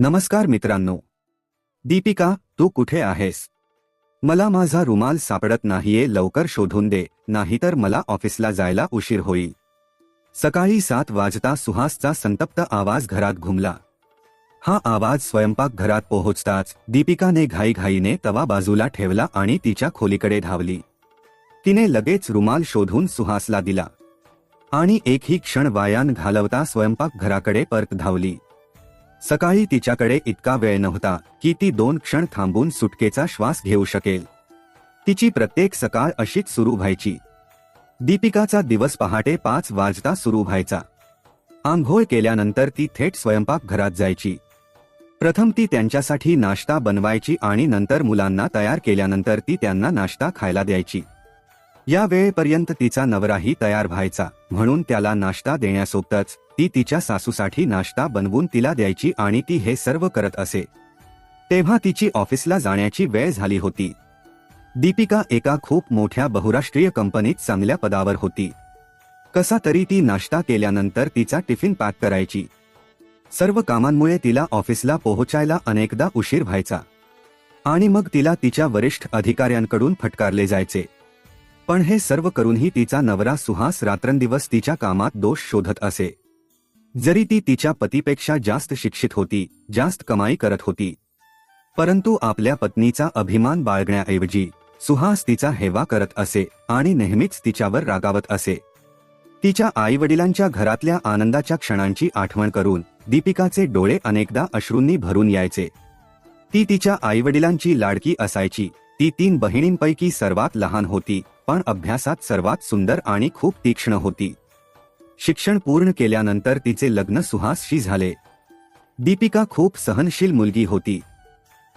नमस्कार मित्रांनो. दीपिका तू कुठे आहेस? मला माझा रुमाल सापडत नाहीये लवकर शोधून दे नाहीतर मला ऑफिसला जायला उशीर होईल. सकाळी सात वाजता सुहासचा संतप्त आवाज घरात घुमला. हा आवाज स्वयंपाकघरात पोहोचताच दीपिकाने घाईघाईने तवा बाजूला ठेवला आणि तिच्या खोलीकडे धावली. तिने लगेच रुमाल शोधून सुहासला दिला. आणि एकही क्षण वायान घालवता स्वयंपाकघराकडे परत धावली. सकाळी तिच्याकडे इतका वेळ नव्हता की ती दोन क्षण थांबून सुटकेचा श्वास घेऊ शकेल. तिची प्रत्येक सकाळ अशीच सुरू व्हायची. दीपिकाचा दिवस पहाटे पाच वाजता सुरू व्हायचा. आंघोळ केल्यानंतर ती थेट स्वयंपाकघरात जायची. प्रथम ती त्यांच्यासाठी नाश्ता बनवायची आणि नंतर मुलांना तयार केल्यानंतर ती त्यांना नाश्ता खायला द्यायची. या वेळेपर्यंत तिचा नवराही तयार व्हायचा. म्हणून त्याला नाश्ता देण्यासोबतच ती तिच्या सासूसाठी नाश्ता बनवून तिला द्यायची आणि ती हे सर्व करत असे. तेव्हा तिची ऑफिसला जाण्याची वेळ झाली होती. दीपिका एका खूप मोठ्या बहुराष्ट्रीय कंपनीत चांगल्या पदावर होती. कसा तरी ती नाश्ता केल्यानंतर तिचा टिफिन पॅक करायची. सर्व कामांमुळे तिला ऑफिसला पोहोचायला अनेकदा उशीर व्हायचा. आणि मग तिला तिच्या वरिष्ठ अधिकाऱ्यांकडून फटकारले जायचे. पण हे सर्व करूनही तिचा नवरा सुहास रात्रंदिवस तिच्या कामात दोष शोधत असे. जरी ती तिच्या पतीपेक्षा जास्त शिक्षित होती जास्त कमाई करत होती. परंतु आपल्या पत्नीचा अभिमान बाळगण्याऐवजी सुहास तिचा हेवा करत असे आणि नेहमीच तिच्यावर रागावत असे. तिच्या आईवडिलांच्या घरातल्या आनंदाच्या क्षणांची आठवण करून दीपिकाचे डोळे अनेकदा अश्रूंनी भरून यायचे. ती तिच्या आईवडिलांची लाडकी असायची ती तीन बहिणींपैकी सर्वात लहान होती. पण अभ्यासात सर्वात सुंदर आणि खूप तीक्ष्ण होती. शिक्षण पूर्ण केल्यानंतर तिचे लग्न सुहासशी झाले. दीपिका खूप सहनशील मुलगी होती.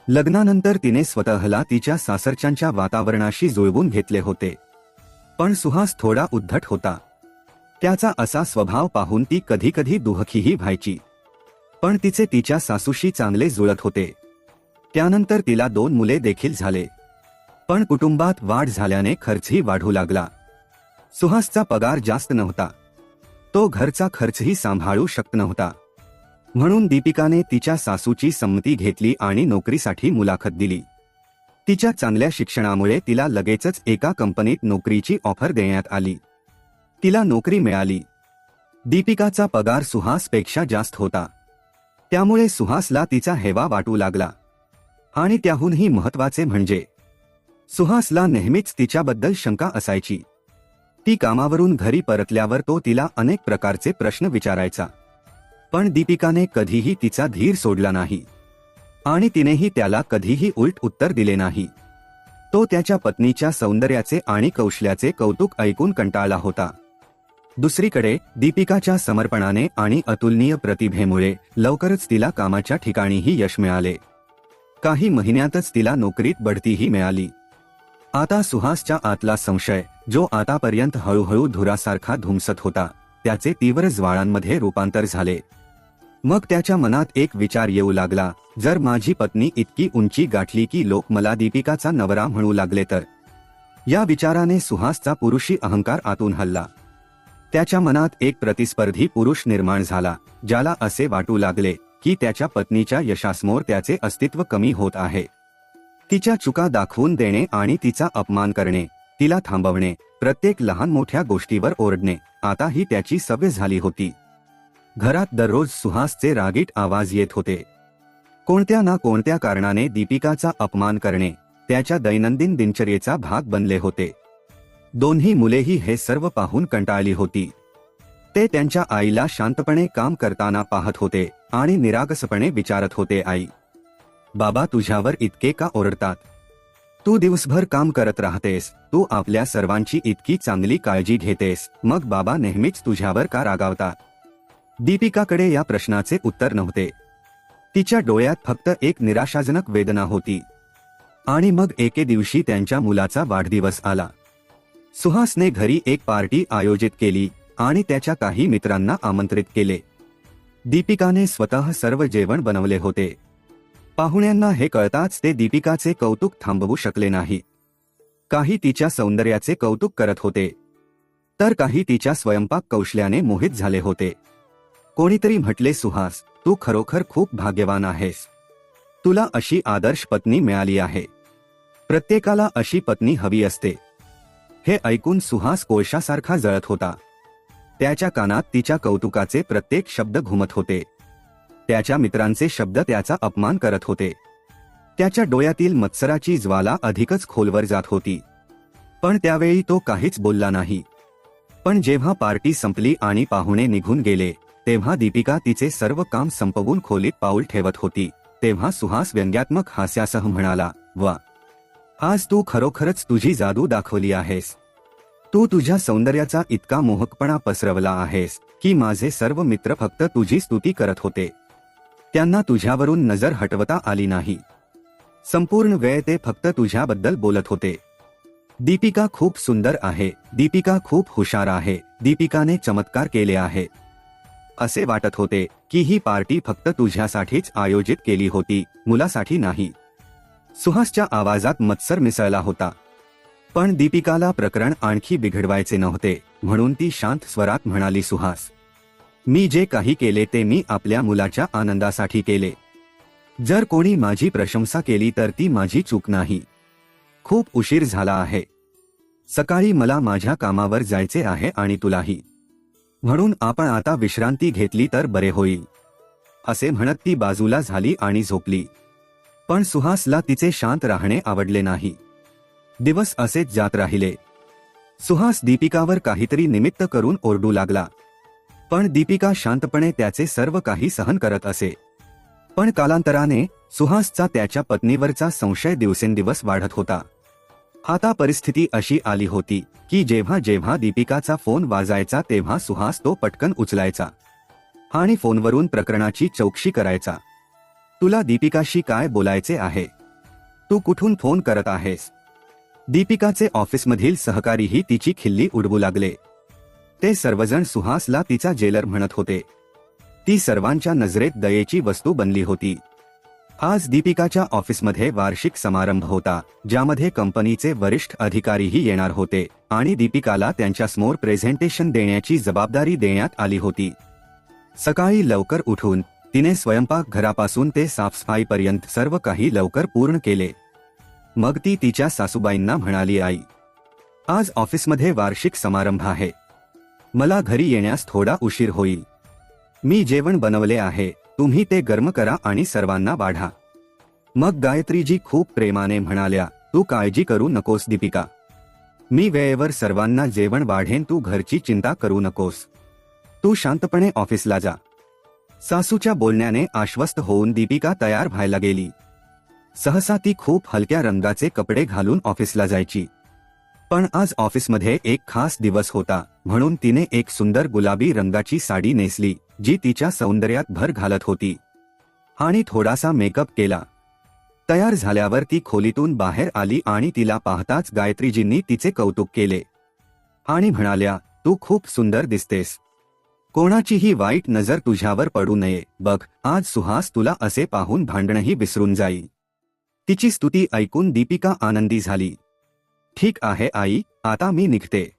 लग्नानंतर तिने स्वतःला तिच्या सासरच्यांच्या वातावरणाशी जुळवून घेतले होते. पण सुहास थोडा उद्धट होता. त्याचा असा स्वभाव पाहून ती कधीकधी दुहखीही व्हायची. पण तिचे तिच्या सासूशी चांगले जुळत होते. त्यानंतर तिला दोन मुले देखील झाले. पण कुटुंबात वाढ झाल्याने खर्चही वाढू लागला. सुहासचा पगार जास्त नव्हता. तो घरचा खर्चही सांभाळू शकत नव्हता. म्हणून दीपिकाने तिच्या सासूची संमती घेतली आणि नोकरीसाठी मुलाखत दिली. तिच्या चांगल्या शिक्षणामुळे तिला लगेचच एका कंपनीत नोकरीची ऑफर देण्यात आली. तिला नोकरी मिळाली. दीपिकाचा पगार सुहासपेक्षा जास्त होता. त्यामुळे सुहासला तिचा हेवा वाटू लागला. आणि त्याहूनही महत्त्वाचे म्हणजे सुहासला नेहमीच तिच्याबद्दल शंका असायची. ती कामावरून घरी परतल्यावर तो तिला अनेक प्रकारचे प्रश्न विचारायचा. पण दीपिकाने कधीही तिचा धीर सोडला नाही. आणि तिनेही त्याला कधीही उलट उत्तर दिले नाही. तो त्याच्या पत्नीच्या सौंदर्याचे आणि कौशल्याचे कौतुक ऐकून कंटाळला होता. दुसरीकडे दीपिकाच्या समर्पणाने आणि अतुलनीय प्रतिभेमुळे लवकरच तिला कामाच्या ठिकाणीही यश मिळाले. काही महिन्यातच तिला नोकरीत बढतीही मिळाली. आता सुहासच्या आतला संशय जो आतापर्यंत हळूहळू धुरासारखा धुमसत होता त्याचे तीव्र ज्वाळांमध्ये रूपांतर झाले. मग त्याच्या मनात एक विचार येऊ लागला जर माझी पत्नी इतकी उंची गाठली की लोक मला दीपिकाचा नवरा म्हणू लागले तर? या विचाराने सुहासचा पुरुषी अहंकार आतून हल्ला. त्याच्या मनात एक प्रतिस्पर्धी पुरुष निर्माण झाला ज्याला असे वाटू लागले की त्याच्या पत्नीच्या यशासमोर त्याचे अस्तित्व कमी होत आहे. तिच्या चुका दाखवून देणे आणि तिचा अपमान करणे तिला थांबवणे प्रत्येक लहान मोठ्या गोष्टीवर ओरडणे आता ही त्याची सवय झाली होती. घरात दररोज सुहासचे रागीट आवाज येत होते. कोणत्या ना कोणत्या कारणाने दीपिकाचा अपमान करणे त्याच्या दैनंदिन दिनचर्येचा भाग बनले होते. दोन्ही मुलेही हे सर्व पाहून कंटाळली होती. ते त्यांच्या आईला शांतपणे काम करताना पाहत होते आणि निरागसपणे विचारत होते आई बाबा तुझ्यावर इतके का ओरडतात? तू दिवसभर काम करत राहतेस तू आपल्या सर्वांची इतकी चांगली काळजी घेतेस मग बाबा नेहमीच तुझ्यावर का रागावतात? दीपिकाकडे या प्रश्नाचे उत्तर नव्हते. तिच्या डोळ्यात फक्त एक निराशाजनक वेदना होती. आणि मग एके दिवशी त्यांच्या मुलाचा वाढदिवस आला. सुहासने घरी एक पार्टी आयोजित केली आणि त्याच्या काही मित्रांना आमंत्रित केले. दीपिकाने स्वतः सर्व जेवण बनवले होते. पाहुण्यांना हे कळताच ते दीपिकाचे कौतुक थांबवू शकले नाही. काही तिच्या सौंदर्याचे कौतुक करत होते. तर काही तिच्या स्वयंपाक कौशल्याने मोहित झाले होते. कोणीतरी म्हटले सुहास तू खरोखर खूप भाग्यवान आहेस. तुला अशी आदर्श पत्नी मिळाली आहे. प्रत्येकाला अशी पत्नी हवी असते. हे ऐकून सुहास कोळशासारखा जळत होता. त्याच्या कानात तिच्या कौतुकाचे प्रत्येक शब्द घुमत होते. त्याच्या मित्रांचे शब्द त्याचा अपमान करत होते. त्याच्या डोळ्यातील मत्सराची ज्वाला अधिकच खोलवर जात होती. पण त्यावेळी तो काहीच बोलला नाही. पण जेव्हा पार्टी संपली आणि पाहुणे निघून गेले तेव्हा दीपिका तिचे सर्व काम संपवून खोलीत पाऊल ठेवत होती. तेव्हा सुहास व्यंग्यात्मक हास्यासह म्हणाला वा! आज तू खरोखरच तुझी जादू दाखवली आहेस. तू तुझ्या सौंदर्याचा इतका मोहकपणा पसरवला आहेस की माझे सर्व मित्र फक्त तुझी स्तुती करत होते. त्यांना तुझ्यावरून नजर हटवता आली नाही. संपूर्ण वेळ ते फक्त तुझ्याबद्दल बोलत होते. दीपिका खूप सुंदर आहे. दीपिका खूप हुशार आहे. दीपिकाने चमत्कार केले आहे. असे वाटत होते की ही पार्टी फक्त तुझ्यासाठीच आयोजित केली होती मुलासाठी नाही. सुहासच्या आवाजात मत्सर मिसळला होता. पण दीपिकाला प्रकरण आणखी बिघडवायचे नव्हते म्हणून ती शांत स्वरात म्हणाली सुहास मी जे काही केले ते मी आपल्या मुलाच्या आनंदासाठी केले. जर कोणी माझी प्रशंसा केली तर ती माझी चूक नाही. खूप उशीर झाला आहे. सकाळी मला माझ्या कामावर जायचे आहे आणि तुलाही. म्हणून आपण आता विश्रांती घेतली तर बरे होईल. असे म्हणत ती बाजूला झाली आणि झोपली. पण सुहासला तिचे शांत राहणे आवडले नाही. दिवस असेच जात राहिले. सुहास दीपिकावर काहीतरी निमित्त करून ओरडू लागला. पण दीपिका शांतपणे त्याचे सर्व काही सहन करत असे. पण कालांतराने सुहासचा त्याच्या पत्नीवरचा संशय दिवसेंदिवस वाढत होता. आता परिस्थिती अशी आली होती की जेव्हा जेव्हा दीपिकाचा फोन वाजायचा तेव्हा सुहास तो पटकन उचलायचा. आणि फोनवरून प्रकरणाची चौकशी करायचा. तुला दीपिकाशी काय बोलायचे आहे? तू कुठून फोन करत आहेस? दीपिकाचे ऑफिसमधील सहकारीही तिची खिल्ली उडवू लागले. ते सर्वजण सुहासला तिचा जेलर म्हणत होते. ती सर्वांच्या नजरेत दयेची वस्तू बनली होती. आज दीपिकाच्या ऑफिसमध्ये वार्षिक समारंभ होता ज्यामध्ये कंपनीचे वरिष्ठ अधिकारीही येणार होते आणि दीपिकाला त्यांच्यासमोर प्रेझेंटेशन देण्याची जबाबदारी देण्यात आली होती. सकाळी लवकर उठून तिने स्वयंपाक घरापासून ते साफसफाईपर्यंत सर्व काही लवकर पूर्ण केले. मग ती तिच्या सासूबाईंना म्हणाली आई आज ऑफिसमध्ये वार्षिक समारंभ आहे. मला घरी येण्यास थोडा उशीर होईल. मी जेवण बनवले आहे. तुम्ही ते गर्म करा आणि सर्वांना वाढा. मग गायत्रीजी खूप प्रेमाने म्हणाल्या तू काळजी करू नकोस दीपिका. मी वेळेवर सर्वांना जेवण वाढेन तू घरची चिंता करू नकोस. तू शांतपणे ऑफिसला जा. सासूच्या बोलण्याने आश्वस्त होऊन दीपिका तयार व्हायला गेली. सहसा ती खूप हलक्या रंगाचे कपडे घालून ऑफिसला जायची. पण आज ऑफिसमध्ये एक खास दिवस होता म्हणून तिने एक सुंदर गुलाबी रंगाची साडी नेसली जी तिच्या सौंदर्यात भर घालत होती. आणि थोडासा मेकअप केला. तयार झाल्यावर ती खोलीतून बाहेर आली आणि तिला पाहताच गायत्रीजींनी तिचे कौतुक केले. आणि म्हणाल्या तू खूप सुंदर दिसतेस. कोणाचीही वाईट नजर तुझ्यावर पडू नये. बघ आज सुहास तुला असे पाहून भांडणही विसरून जाईल तिची स्तुती ऐकून दीपिका आनंदी झाली. ठीक आहे आई आता मी निघते.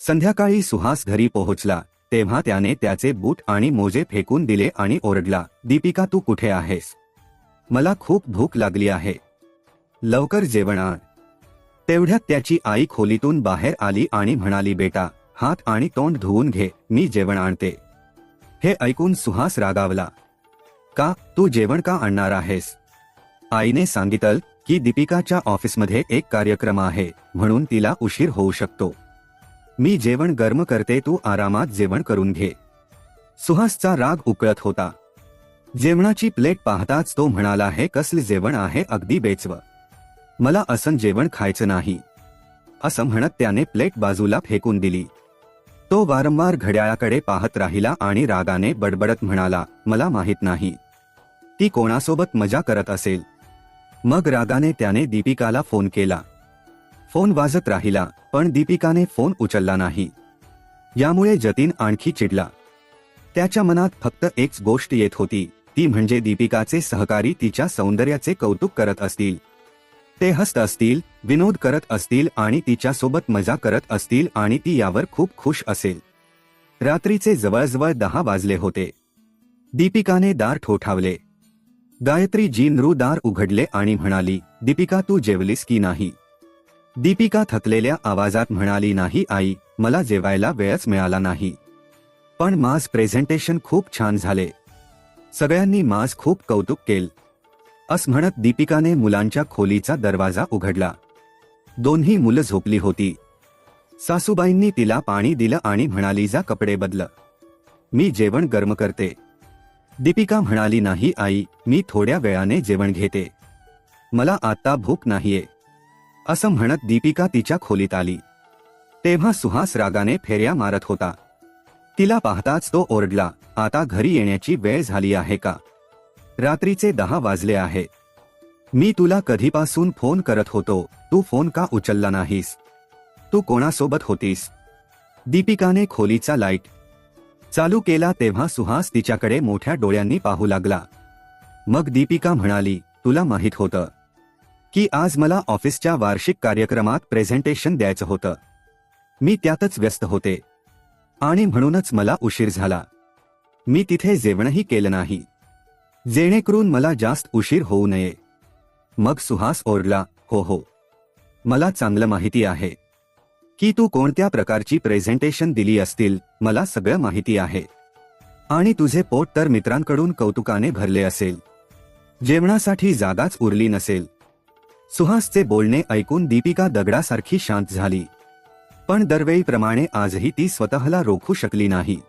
संध्याकाळी सुहास घरी पोहोचला. तेव्हा त्याने त्याचे बूट आणि मोजे फेकून दिले आणि ओरडला दीपिका तू कुठे आहेस? मला खूप भूक लागली आहे. लवकर जेवण आण. तेवढ्यात त्याची आई खोलीतून बाहेर आली आणि म्हणाली बेटा हात आणि तोंड धुवून घे मी जेवण आणते. हे ऐकून सुहास रागावला. का तू जेवण का आणणार आहेस? आईने सांगितलं की दीपिकाच्या ऑफिसमध्ये एक कार्यक्रम आहे म्हणून तिला उशीर होऊ शकतो. मी जेवण गर्म करते तू आरामात जेवण करून घे. सुहासचा राग उकळत होता. जेवणाची प्लेट पाहताच तो म्हणाला हे कसले जेवण आहे अगदी बेचव. मला असं जेवण खायचं नाही. असं म्हणत त्याने प्लेट बाजूला फेकून दिली. तो वारंवार घड्याळाकडे पाहत राहिला आणि रागाने बडबडत म्हणाला मला माहीत नाही. ती कोणासोबत मजा करत असेल. मग रागाने त्याने दीपिकाला फोन केला. फोन वाजत राहिला पण दीपिकाने फोन उचलला नाही. यामुळे जतीन आणखी चिडला. त्याच्या मनात फक्त एकच गोष्ट येत होती ती म्हणजे दीपिकाचे सहकारी तिच्या सौंदर्याचे कौतुक करत असतील. ते हसत असतील विनोद करत असतील आणि तिच्यासोबत मजा करत असतील आणि ती यावर खूप खुश असेल. रात्रीचे जवळजवळ दहा वाजले होते. दीपिकाने दार ठोठावले. गायत्री जी नृदार उघडले आणि म्हणाली दीपिका तू जेवलीस की नाही? दीपिका थकलेल्या आवाजात म्हणाली नाही आई मला जेवायला वेळच मिळाला नाही. पण माझ प्रेझेंटेशन खूप छान झाले. सगळ्यांनी माझ खूप कौतुक केल. अस म्हणत दीपिकाने मुलांच्या खोलीचा दरवाजा उघडला. दोन्ही मुलं झोपली होती. सासूबाईंनी तिला पाणी दिलं आणि म्हणाली जा कपडे बदल. मी जेवण गर्म करते. दीपिका म्हणाली नाही आई मी थोड्या वेळाने जेवण घेते. मला आता भूक नाहीये. असं म्हणत दीपिका तिच्या खोलीत आली. तेव्हा सुहास रागाने फेऱ्या मारत होता. तिला पाहताच तो ओरडला आता घरी येण्याची वेळ झाली आहे का? रात्रीचे दहा वाजले आहे. मी तुला कधीपासून फोन करत होतो तू फोन का उचलला नाहीस? तू कोणासोबत होतीस? दीपिकाने खोलीचा लाइट चालू केला तेव्हा सुहास तिच्याकडे मोठ्या डोळ्यांनी पाहू लागला. मग दीपिका म्हणाली तुला माहीत होतं की आज मला ऑफिसच्या वार्षिक कार्यक्रमात प्रेझेंटेशन द्यायचं होतं. मी त्यातच व्यस्त होते. आणि म्हणूनच मला उशीर झाला. मी तिथे जेवणही केलं नाही. जेणेकरून मला जास्त उशीर होऊ नये. मग सुहास ओरडला हो हो. मला चांगलं माहिती आहे. की तू कोणत्या प्रकारची प्रेझेंटेशन दिली असतील मला सगळं माहिती आहे. आणि तुझे पोट तर मित्रांकडून कौतुकाने भरले असेल. जेवणासाठी जागाच उरली नसेल. सुहासचे बोलणे ऐकून दीपिका दगडासारखी शांत झाली. पण दरवेळीप्रमाणे आजही ती स्वतःला रोखू शकली नाही.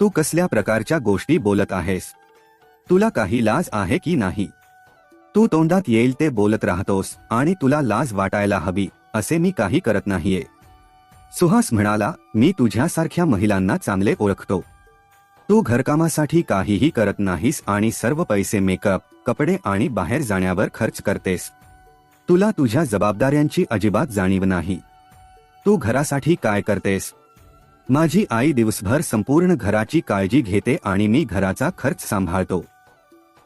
तू कसल्या प्रकारच्या गोष्टी बोलत आहेस? तुला काही लाज आहे की नाही? तू तोंडात येईल ते बोलत राहतोस आणि तुला लाज वाटायला हवी असे मी काही करत नाहीये. सुहास म्हणाला मी तुझ्यासारख्या महिलांना चांगले ओळखतो. तू घरकामासाठी काहीही करत नाहीस आणि सर्व पैसे मेकअप कपडे आणि बाहेर जाण्यावर खर्च करतेस. तुला तुझ्या जबाबदाऱ्यांची अजिबात जाणीव नाही. तू घरासाठी काय करतेस? माझी आई दिवसभर संपूर्ण घराची काळजी घेते आणि मी घराचा खर्च सांभाळतो.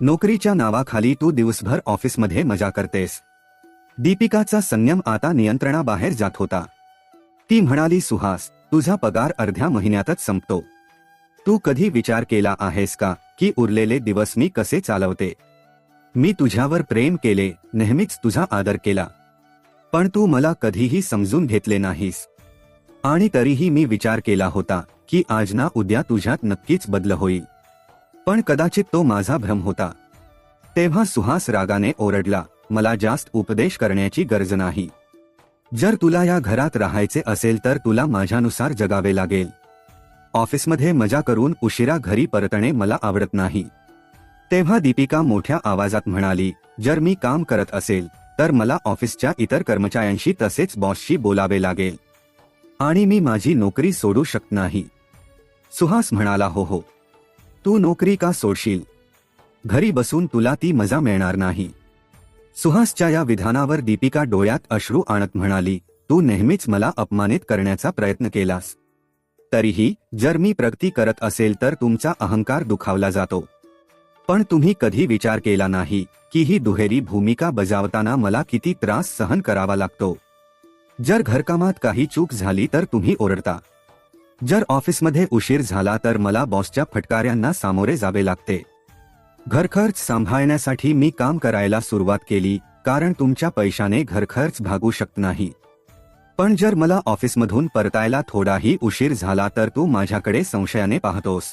नोकरीच्या नावाखाली तू दिवसभर ऑफिसमध्ये मजा करतेस. दीपिकाचा संयम आता नियंत्रणाबाहेर जात होता. ती म्हणाली सुहास तुझा पगार अर्ध्या महिन्यातच संपतो. तू कधी विचार केला आहेस का की उरलेले दिवस मी कसे चालवते? मी तुझ्यावर प्रेम केले नेहमीच तुझा आदर केला. पण तू मला कधीही समजून घेतले नाहीस. आणि तरीही मी विचार केला होता की आज ना उद्या तुझ्यात नक्कीच बदल होईल. पण कदाचित तो माझा भ्रम होता. तेव्हा सुहास रागाने ओरडला मला जास्त उपदेश करण्याची गरज नाही. जर तुला या घरात राहायचे असेल तर तुला माझ्यानुसार जगावे लागेल. ऑफिसमध्ये मजा करून उशिरा घरी परतणे मला आवडत नाही. तेव्हा दीपिका मोठ्या आवाजात म्हणाली जर मी काम करत असेल तर मला ऑफिसच्या इतर कर्मचाऱ्यांशी तसेच बॉसशी बोलावे लागेल. आणि मी माझी नोकरी सोडू शकत नाही. सुहास म्हणाला हो हो. तू नोकरी का सोडशील? घरी बसून तुला ती मजा मिळणार नाही. सुहासच्या या विधानावर दीपिका डोळ्यात अश्रू आणत म्हणाली तू नेहमीच मला अपमानित करण्याचा प्रयत्न केलास. तरीही जर मी प्रगती करत असेल तर तुमचा अहंकार दुखावला जातो. पण तुम्ही कधी विचार केला नाही की ही दुहेरी भूमिका बजावताना मला किती त्रास सहन करावा लागतो. जर घरकामात काही चूक झाली तर तुम्ही ओरडता. जर ऑफिसमध्ये उशीर झाला तर मला बॉसच्या फटकाऱ्यांना सामोरे जावे लागते. घरखर्च सांभाळण्यासाठी मी काम करायला सुरुवात केली कारण तुमच्या पैशाने घरखर्च भागू शकत नाही. पण जर मला ऑफिसमधून परतायला थोडाही उशीर झाला तर तू माझ्याकडे संशयाने पाहतोस.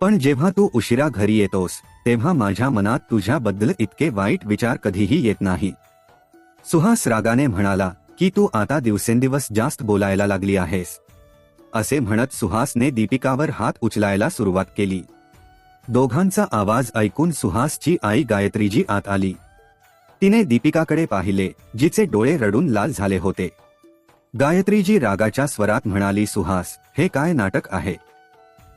पण जेव्हा तू उशिरा घरी येतोस तेव्हा माझ्या मनात तुझ्याबद्दल इतके वाईट विचार कधीही येत नाही. सुहास रागाने म्हणाला की तू आता दिवसेंदिवस जास्त बोलायला लागली आहेस. असे म्हणत सुहासने दीपिकावर हात उचलायला सुरुवात केली. दोघांचा आवाज ऐकून सुहासची आई गायत्रीजी आत आली. तिने दीपिकाकडे पाहिले जिचे डोळे रडून लाल झाले होते. गायत्रीजी रागाच्या स्वरात म्हणाली सुहास हे काय नाटक आहे?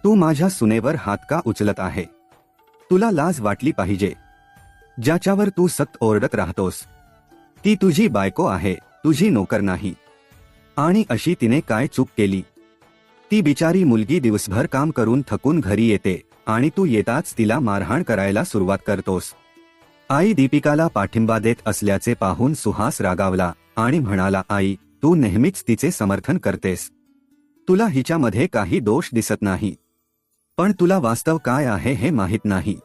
तू माझ्या सुनेवर हात का उचलत आहे? तुला लाज वाटली पाहिजे. ज्याच्यावर तू सक्त ओरडत राहतोस. ती तुझी बायको आहे तुझी नोकर नाही. आणि अशी तिने काय चूक केली? ती बिचारी मुलगी दिवसभर काम करून थकून घरी येते. आणि तू येताच तिला मारहाण करायला सुरुवात करतोस. आई दीपिकाला पाठिंबा देत असल्याचे पाहून सुहास रागावला आणि म्हणाला आई तू नेहमीच तिचे समर्थन करतेस. तुला हिच्यामध्ये काही दोष दिसत नाही. पण तुला वास्तव काय आहे हे माहीत नाही.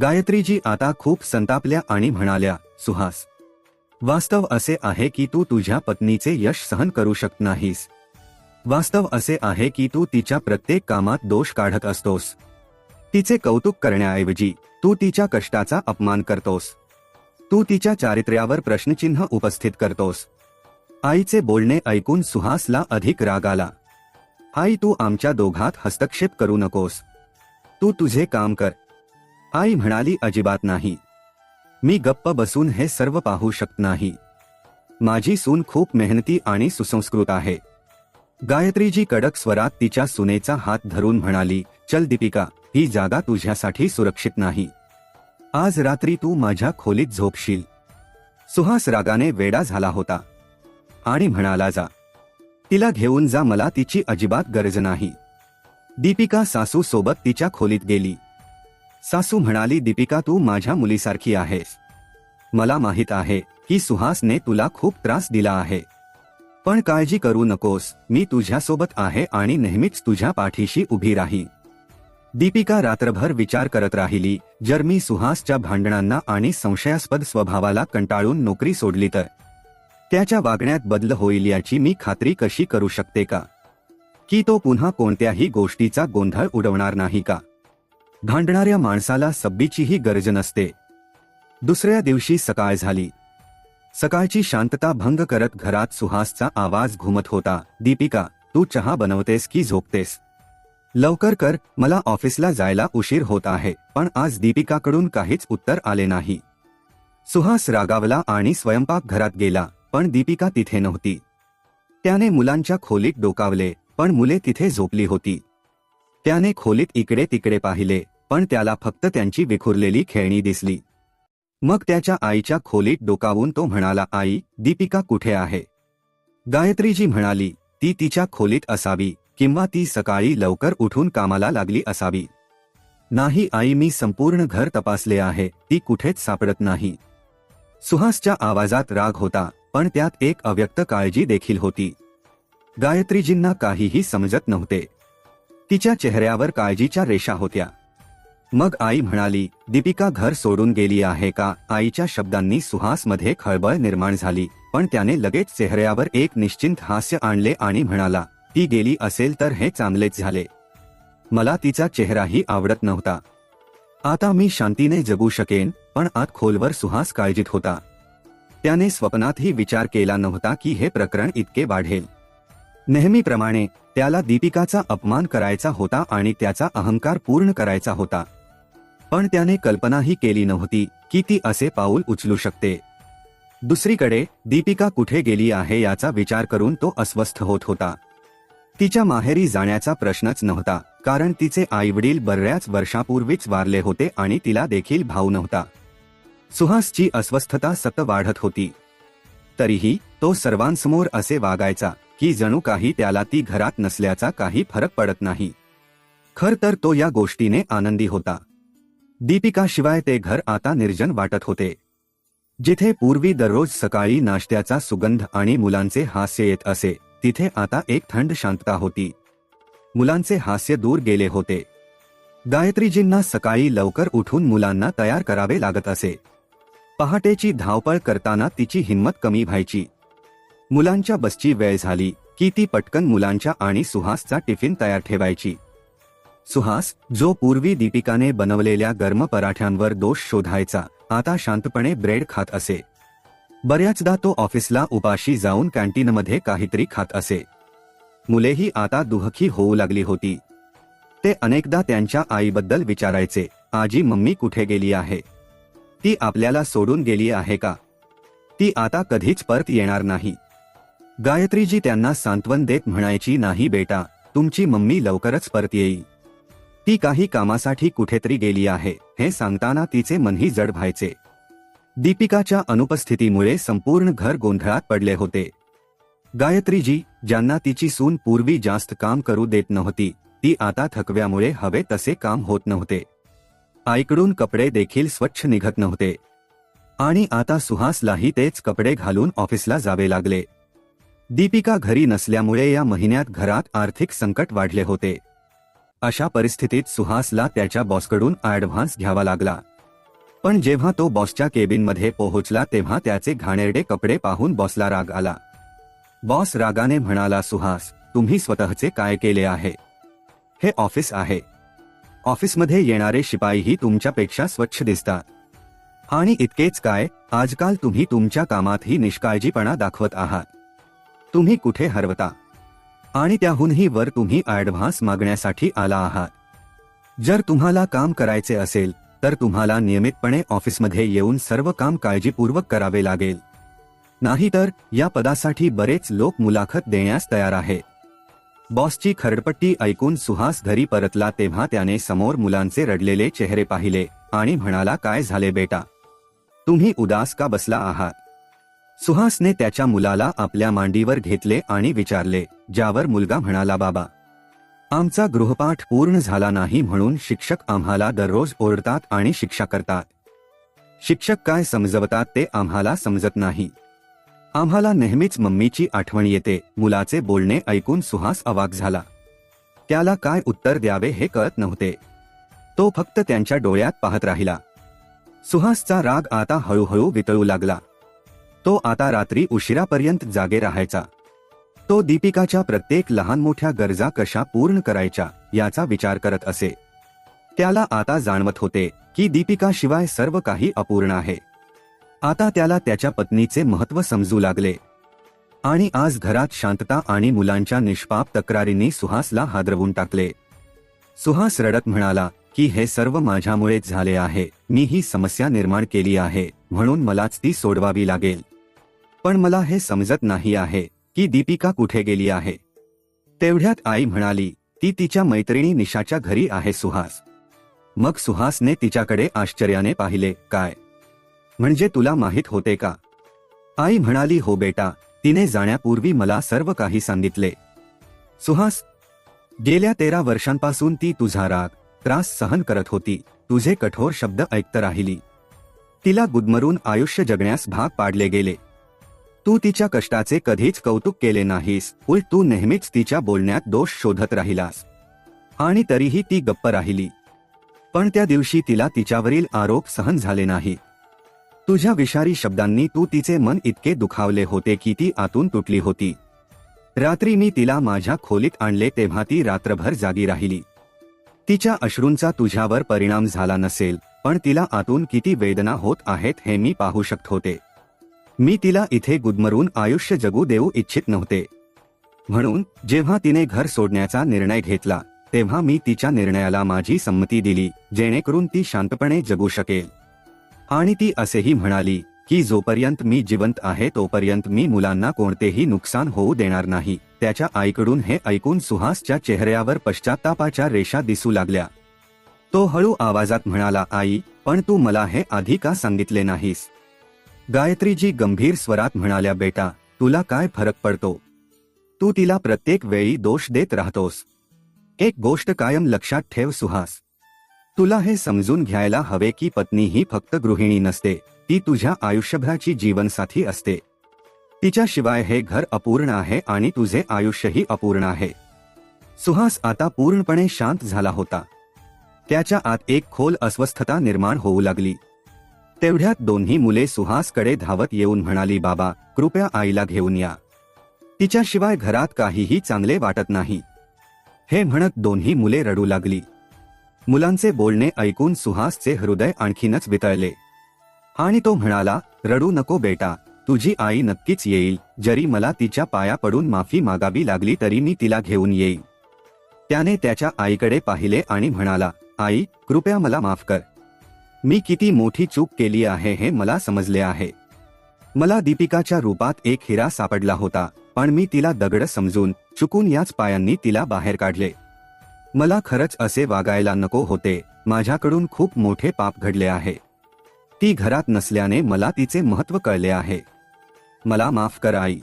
गायत्रीजी आता खूप संतापल्या आणि म्हणाल्या सुहास वास्तव असे आहे की तू तुझ्या पत्नीचे यश सहन करू शकत नाहीस. वास्तव असे आहे की तू तिच्या प्रत्येक कामात दोष काढत असतोस. तिचे कौतुक करण्याऐवजी तू तिच्या कष्टाचा अपमान करतोस. तू तिच्या चारित्र्यावर प्रश्नचिन्ह उपस्थित करतोस. आईचे बोलणे ऐकून सुहासला अधिक राग आला. आई तू आमच्या दोघात हस्तक्षेप करू नकोस. तू तुझे काम कर. आई म्हणाली अजिबात नाही. मी गप्प बसून हे सर्व पाहू शकत नाही. माझी सून खूप मेहनती आणि सुसंस्कृत आहे. गायत्रीजी कडक स्वरात तिच्या सुनेचा हात धरून म्हणाली चल दीपिका ही जागा तुझ्यासाठी सुरक्षित नाही. आज रात्री तू माझ्या खोलीत झोपशील. सुहास रागाने वेडा झाला होता. आणि म्हणाला जा. तिला घेऊन जा मला तिची अजिबात गरज नाही. दीपिका सासू सोबत तिच्या खोलीत गेली. सासू म्हणाली दीपिका तू माझ्या मुलीसारखी आहेस. मला माहीत आहे की सुहासने तुला खूप त्रास दिला आहे. पण काळजी करू नकोस. मी तुझ्यासोबत आहे आणि नेहमीच तुझ्या पाठीशी उभी राही दीपिका रात्रभर विचार करत राहिली जर मी सुहासच्या भांडणांना आणि संशयास्पद स्वभावाला कंटाळून नोकरी सोडली तर? त्याच्या वागण्यात बदल होईल याची मी खात्री कशी करू शकते का? की तो पुन्हा कोणत्याही गोष्टीचा गोंधळ उडवणार नाही का? भांडणाऱ्या माणसाला सब्बीचीही गरज नसते. दुसऱ्या दिवशी सकाळ झाली. सकाळची शांतता भंग करत घरात सुहासचा आवाज घुमत होता दीपिका तू चहा बनवतेस की झोपतेस? लवकर कर मला ऑफिसला जायला उशीर होत आहे पण आज दीपिकाकडून काहीच उत्तर आले नाही. सुहास रागावला आणि स्वयंपाक घरात गेला पण दीपिका तिथे नव्हती. त्याने मुलांच्या खोलीत डोकावले पण मुले तिथे झोपली होती. त्याने खोलीत इकडे तिकडे पाहिले पण त्याला फक्त त्यांची विखुरलेली खेळणी दिसली. मग त्याच्या आईच्या खोलीत डोकावून तो म्हणाला आई दीपिका कुठे आहे? गायत्रीजी म्हणाली ती तिच्या खोलीत असावी किंवा ती सकाळी लवकर उठून कामाला लागली असावी. नाही आई मी संपूर्ण घर तपासले आहे ती कुठेच सापडत नाही. सुहासच्या आवाजात राग होता पण त्यात एक अव्यक्त काळजी देखील होती. गायत्रीजींना काहीही समजत नव्हते. तिच्या चेहऱ्यावर काळजीच्या रेषा होत्या. मग आई म्हणाली दीपिका घर सोडून गेली आहे का? आईच्या शब्दांनी सुहासमध्ये खळबळ निर्माण झाली पण त्याने लगेच चेहऱ्यावर एक निश्चिंत हास्य आणले आणि म्हणाला ती गेली असेल तर हे चांगलेच झाले. मला तिचा चेहराही आवडत नव्हता. आता मी शांतीने जगू शकेन पण आत खोलवर सुहास काळजीत होता. त्याने स्वप्नातही विचार केला नव्हता की हे प्रकरण इतके वाढेल. नेहमीप्रमाणे त्याला दीपिकाचा अपमान करायचा होता आणि त्याचा अहंकार पूर्ण करायचा होता. पण त्याने कल्पनाही केली नव्हती की ती असे पाऊल उचलू शकते. दुसरीकडे दीपिका कुठे गेली आहे याचा विचार करून तो अस्वस्थ होत होता. तिच्या माहेरी जाण्याचा प्रश्नच नव्हता कारण तिचे आईवडील बऱ्याच वर्षापूर्वीच वारले होते आणि तिला देखील भाव नव्हता. सुहासची अस्वस्थता सत वाढत होती. तरीही तो सर्वांसमोर असे वागायचा की जणू काही त्याला ती घरात नसल्याचा काही फरक पडत नाही. खर तर तो या गोष्टीने आनंदी होता. दीपिकाशिवाय ते घर आता निर्जन वाटत होते. जिथे पूर्वी दररोज सकाळी नाश्त्याचा सुगंध आणि मुलांचे हास्य येत असे तिथे आता एक थंड शांतता होती. मुलांचे हास्य दूर गेले होते. गायत्रीजींना सकाळी लवकर उठून मुलांना तयार करावे लागत असे. पहाटेची धावपळ करताना तिची हिंमत कमी व्हायची. मुलांच्या बसची वेळ झाली की ती पटकन मुलांच्या आणि सुहासचा टिफिन तयार ठेवायची. सुहास जो पूर्वी दीपिकाने बनवलेल्या गर्म पराठ्यांवर दोष शोधायचा आता शांतपणे ब्रेड खात असे. बऱ्याचदा तो ऑफिसला उपाशी जाऊन कॅन्टीनमध्ये काहीतरी खात असे. मुलेही आता दुहखी होऊ लागली होती. ते अनेकदा त्यांच्या आईबद्दल विचारायचे आजी मम्मी कुठे गेली आहे? ती आपल्याला सोडून गेली आहे का? ती आता कधीच परत येणार नाही. गायत्रीजी त्यांना सांत्वन देत म्हणायची नाही बेटा तुमची मम्मी लवकरच परत येईल. ती काही कामासाठी कुठेतरी गेली आहे हे सांगताना तिचे मनही जड व्हायचे. दीपिकाच्या अनुपस्थितीमुळे संपूर्ण घर गोंधळात पडले होते. गायत्रीजी ज्यांना तिची सून पूर्वी जास्त काम करू देत नव्हती ती आता थकव्यामुळे हवे तसे काम होत नव्हते. आईकडून कपडे देखील स्वच्छ निघत नव्हते. आणि आता सुहासलाही तेच कपडे घालून ऑफिसला जावे लागले. दीपिका घरी नसल्यामुळे या महिन्यात घरात आर्थिक संकट वाढले होते. अशा परिस्थितीत सुहासला त्याच्या बॉसकडून ऍडव्हान्स घ्यावा लागला. पण जेव्हा तो बॉसच्या केबिनमध्ये पोहोचला तेव्हा त्याचे घाणेरडे कपडे पाहून बॉसला राग आला. बॉस रागाने म्हणाला सुहास तुम्ही स्वतःचे काय केले आहे? हे ऑफिस आहे. ऑफिसमध्ये येणारे शिपाईही तुमच्यापेक्षा स्वच्छ दिसतात. आणि इतकेच काय आजकाल तुम्ही तुमच्या कामातही निष्काळजीपणा दाखवत आहात. तुम्ही कुठे हरवता? आणि त्याहूनही वर तुम्ही ऍडव्हान्स मागण्यासाठी आला आहात. जर तुम्हाला काम करायचे असेल तर तुम्हाला नियमितपणे ऑफिसमध्ये येऊन सर्व काम काळजीपूर्वक करावे लागेल. नाहीतर या पदासाठी बरेच लोक मुलाखत देण्यास तयार आहे. बॉसची खरडपट्टी ऐकून सुहास घरी परतला तेव्हा त्याने समोर मुलांचे रडलेले चेहरे पाहिले आणि म्हणाला काय झाले बेटा? तुम्ही उदास का बसला आहात? सुहासने त्याच्या मुलाला आपल्या मांडीवर घेतले आणि विचारले ज्यावर मुलगा म्हणाला बाबा आमचा गृहपाठ पूर्ण झाला नाही म्हणून शिक्षक आम्हाला दररोज ओरडतात आणि शिक्षा करतात. शिक्षक काय समजवतात ते आम्हाला समजत नाही. आम्हाला नेहमीच मम्मीची आठवण येते मुलाचे बोलणे ऐकून सुहास अवाक झाला. त्याला काय उत्तर द्यावे हे कळत नव्हते. तो फक्त त्यांच्या डोळ्यात पाहत राहिला. सुहासचा राग आता हळूहळू वितळू लागला. तो आता रात्री उशिरापर्यंत जागे राहायचा. तो दीपिकाच्या प्रत्येक लहान मोठ्या गरजा कशा पूर्ण करायच्या याचा विचार करत असे. त्याला आता जाणवत होते की दीपिकाशिवाय सर्व काही अपूर्ण आहे. आता त्याला त्याच्या पत्नीचे महत्त्व समजू लागले. आणि आज घरात शांतता आणि मुलांच्या निष्पाप तक्रारींनी सुहासला हादरवून टाकले. सुहास रडत म्हणाला की हे सर्व माझ्यामुळेच झाले आहे मी ही समस्या निर्माण केली आहे म्हणून मलाच ती सोडवावी लागेल. पण मला हे समजत नाही आहे. की दीपिका कुठे गेली आहे? तेवढ्यात आई म्हणाली ती तिच्या मैत्रिणी निशाच्या घरी आहे सुहास. मग सुहासने तिच्याकडे आश्चर्याने पाहिले काय? म्हणजे तुला माहीत होते का? आई म्हणाली हो बेटा तिने जाण्यापूर्वी मला सर्व काही सांगितले. सुहास गेल्या तेरा वर्षांपासून ती तुझा राग त्रास सहन करत होती तुझे कठोर शब्द ऐकत राहिली. तिला गुदमरून आयुष्य जगण्यास भाग पाडले गेले. तू तिच्या कष्टाचे कधीच कौतुक केले नाहीस. उलट तू नेहमीच तिच्या बोलण्यात दोष शोधत राहिलास. आणि तरीही ती गप्प राहिली. पण त्या दिवशी तिला तिच्यावरील आरोप सहन झाले नाही. तुझ्या विषारी शब्दांनी तू तिचे मन इतके दुखावले होते की ती आतून तुटली होती. रात्री मी तिला माझ्या खोलीत आणले तेव्हा ती रात्रभर जागी राहिली. तिच्या अश्रूंचा तुझ्यावर परिणाम झाला नसेल पण तिला आतून किती वेदना होत आहेत हे मी पाहू शकत होते. मी तिला इथे गुदमरून आयुष्य जगू देऊ इच्छित नव्हते. म्हणून जेव्हा तिने घर सोडण्याचा निर्णय घेतला तेव्हा मी तिच्या निर्णयाला माझी संमती दिली जेणेकरून ती शांतपणे जगू शकेल. आणि ती असेही म्हणाली की जोपर्यंत मी जिवंत आहे तोपर्यंत मी मुलांना कोणतेही नुकसान होऊ देणार नाही. त्याच्या आईकडून हे ऐकून सुहासच्या चेहऱ्यावर पश्चातापाच्या रेषा दिसू लागल्या. तो हळू आवाजात म्हणाला आई पण तू मला हे आधी का सांगितले नाहीस? गायत्रीजी गंभीर स्वरात म्हणाल्या बेटा तुला काय फरक पडतो? तू तिला प्रत्येक वेळी दोष देत राहतोस. एक गोष्ट कायम लक्षात ठेव सुहास. तुला हे समजून घ्यायला हवे की पत्नी ही फक्त गृहिणी नसते ती तुझ्या आयुष्यभराची जीवनसाथी असते. तिच्याशिवाय हे घर अपूर्ण आहे आणि तुझे आयुष्यही अपूर्ण आहे. सुहास आता पूर्णपणे शांत झाला होता. त्याच्या आत एक खोल अस्वस्थता निर्माण होऊ लागली. तेवढ्यात दोन्ही मुले सुहासकडे धावत येऊन म्हणाली बाबा कृपया आईला घेऊन या. तिच्याशिवाय घरात काहीही चांगले वाटत नाही. हे म्हणत दोन्ही मुले रडू लागली. मुलांचे बोलणे ऐकून सुहासचे हृदय आणखीनच वितळले. आणि तो म्हणाला रडू नको बेटा तुझी आई नक्कीच येईल. जरी मला तिच्या पाया पडून माफी मागावी लागली तरी मी तिला घेऊन येईल. त्याने त्याच्या आईकडे पाहिले आणि म्हणाला आई कृपया मला माफ कर. मी किती मोठी चूक केली आहे हे मला समजले आहे. मला दीपिकाच्या रूपात एक हिरा सापडला होता पण मी तिला दगड समजून चुकून याच पायांनी तिला बाहेर काढले. मला खरंच असे वागायला नको होते माझ्याकडून खूप मोठे पाप घडले आहे. ती घरात नसल्याने मला तिचे महत्त्व कळले आहे. मला माफ कर आई.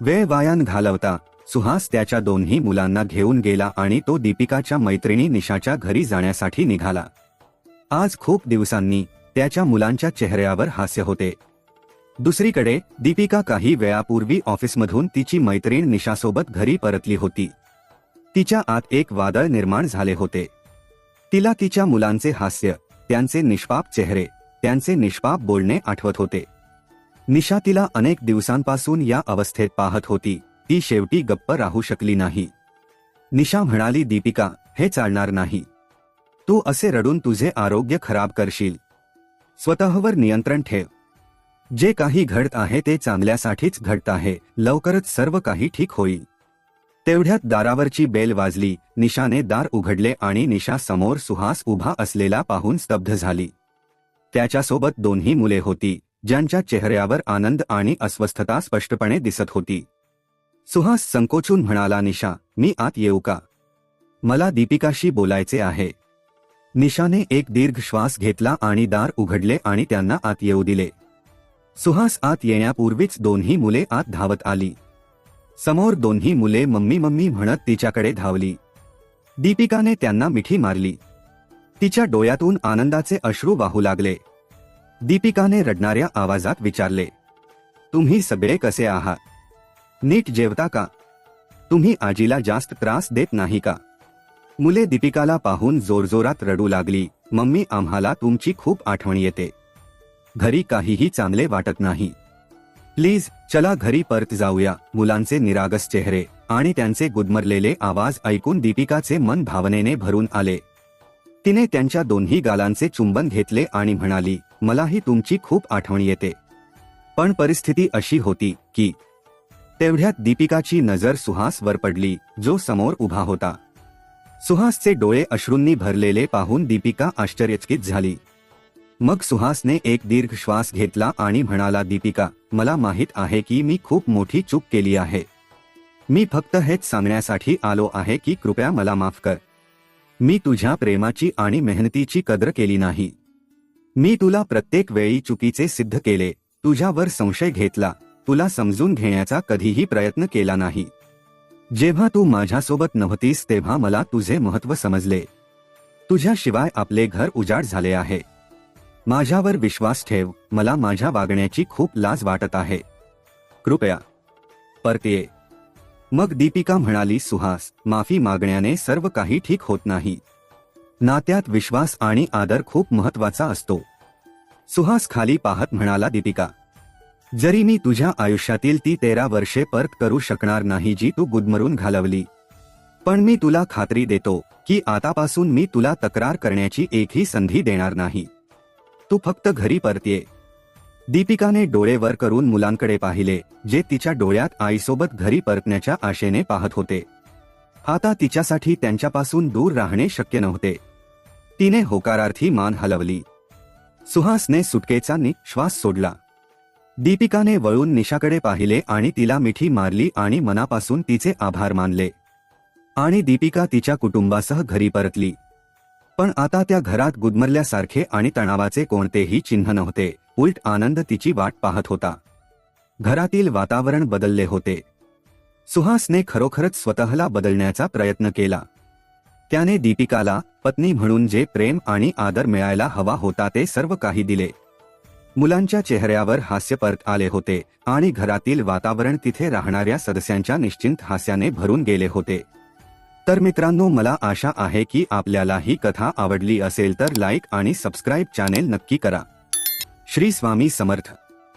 वेळ वायान घालवता सुहास त्याच्या दोन्ही मुलांना घेऊन गेला आणि तो दीपिकाच्या मैत्रिणी निशाच्या घरी जाण्यासाठी निघाला. आज खूप दिवसांनी त्याच्या मुलांच्या चेहऱ्यावर हास्य होते. दुसरीकडे दीपिका काही वेळापूर्वी ऑफिसमधून तिची मैत्रीण निशासोबत घरी परतली होती. तिच्या आत एक वादळ निर्माण झाले होते. तिला तिच्या मुलांचे हास्य त्यांचे निष्पाप चेहरे त्यांचे निष्पाप बोलणे आठवत होते. निशा तिला अनेक दिवसांपासून या अवस्थेत पाहत होती ती शेवटी गप्प राहू शकली नाही. निशा म्हणाली दीपिका हे चालणार नाही. तू असे रडून तुझे आरोग्य खराब करशील. स्वतःवर नियंत्रण ठेव. जे काही घडत आहे ते चांगल्यासाठीच घडत आहे. लवकरच सर्व काही ठीक होईल. तेवढ्यात दारावरची बेल वाजली. निशाने दार उघडले आणि निशा समोर सुहास उभा असलेला पाहून स्तब्ध झाली. त्याच्यासोबत दोन्ही मुले होती. ज्यांच्या चेहऱ्यावर आनंद आणि अस्वस्थता स्पष्टपणे दिसत होती. सुहास संकोचून म्हणाला निशा मी आत येऊ का? मला दीपिकाशी बोलायचे आहे. निशाने एक दीर्घ श्वास घेतला आणि दार उघडले आणि त्यांना आत येऊ दिले. सुहास आत येण्यापूर्वीच दोन्ही मुले आत धावत आली. समोर दोन्ही मुले मम्मी मम्मी म्हणत तिच्याकडे धावली. दीपिकाने त्यांना मिठी मारली. तिच्या डोळ्यातून आनंदाचे अश्रू वाहू लागले. दीपिकाने रडणाऱ्या आवाजात विचारले तुम्ही सगळे कसे आहात? नीट जेवता का? तुम्ही आजीला जास्त त्रास देत नाही का? मुले दीपिकाला पाहून जोरजोरात रडू लागली. मम्मी आम्हाला तुमची खूप आठवण येते. घरी काहीही चांगले वाटत नाही. प्लीज चला घरी परत जाऊया. मुलांचे निरागस चेहरे आणि त्यांचे गुदमरलेले आवाज ऐकून दीपिकाचे मन भावनेने भरून आले. तिने त्यांच्या दोन्ही गालांचे चुंबन घेतले आणि म्हणाली मलाही तुमची खूप आठवण येते. पण परिस्थिती अशी होती की तेवढ्यात दीपिकाची नजर सुहासवर पडली जो समोर उभा होता. सुहासचे डोळे अश्रूंनी भरलेले पाहून दीपिका आश्चर्यचकित झाली. मग सुहासने एक दीर्घ श्वास घेतला आणि म्हणाला दीपिका मला माहीत आहे की मी खूप मोठी चूक केली आहे. मी फक्त हेच सांगण्यासाठी आलो आहे की कृपया मला माफ कर. मी तुझ्या प्रेमाची आणि मेहनतीची कद्र केली नाही. मी तुला प्रत्येक वेळी चुकीचे सिद्ध केले. तुझ्यावर संशय घेतला. तुला समजून घेण्याचा कधीही प्रयत्न केला नाही. जेव्हा तू माझ्यासोबत नव्हतीस तेव्हा मला तुझे महत्त्व समजले. तुझ्याशिवाय आपले घर उजाड झाले आहे. माझ्यावर विश्वास ठेव मला माझ्या वागण्याची खूप लाज वाटत आहे. कृपया. परतीये. मग दीपिका म्हणाली सुहास माफी मागण्याने सर्व काही ठीक होत नाही. नात्यात विश्वास आणि आदर खूप महत्त्वाचा असतो. सुहास खाली पाहत म्हणाला दीपिका जरी मी तुझ्या आयुष्यातील ती तेरा वर्षे परत करू शकणार नाही जी तू गुदमरून घालवली. पण मी तुला खात्री देतो की आतापासून मी तुला तक्रार करण्याची एकही संधी देणार नाही. तू फक्त घरी परतये. दीपिकाने डोळे वर करून मुलांकडे पाहिले जे तिच्या डोळ्यात आईसोबत घरी परतण्याच्या आशेने पाहत होते. आता तिच्यासाठी त्यांच्यापासून दूर राहणे शक्य नव्हते. तिने होकारार्थी मान हलवली. सुहासने सुटकेचा श्वास सोडला. दीपिकाने वळून निशाकडे पाहिले आणि तिला मिठी मारली आणि मनापासून तिचे आभार मानले. आणि दीपिका तिच्या कुटुंबासह घरी परतली. पण आता त्या घरात गुदमरल्यासारखे आणि तणावाचे कोणतेही चिन्ह नव्हते. उलट आनंद तिची वाट पाहत होता. घरातील वातावरण बदलले होते. सुहासने खरोखरच स्वतःला बदलण्याचा प्रयत्न केला. त्याने दीपिकाला पत्नी म्हणून जे प्रेम आणि आदर मिळायला हवा होता ते सर्व काही दिले. मुलांच्या चेहऱ्यावर हास्य परत आले होते आणि घरातील वातावरण तिथे राहणाऱ्या सदस्यांच्या निश्चिंत हास्याने भरून गेले होते. तर मित्रांनो मला आशा आहे की आपल्याला ही कथा आवडली असेल तर लाईक आणि सबस्क्राईब चॅनेल नक्की करा. श्री स्वामी समर्थ.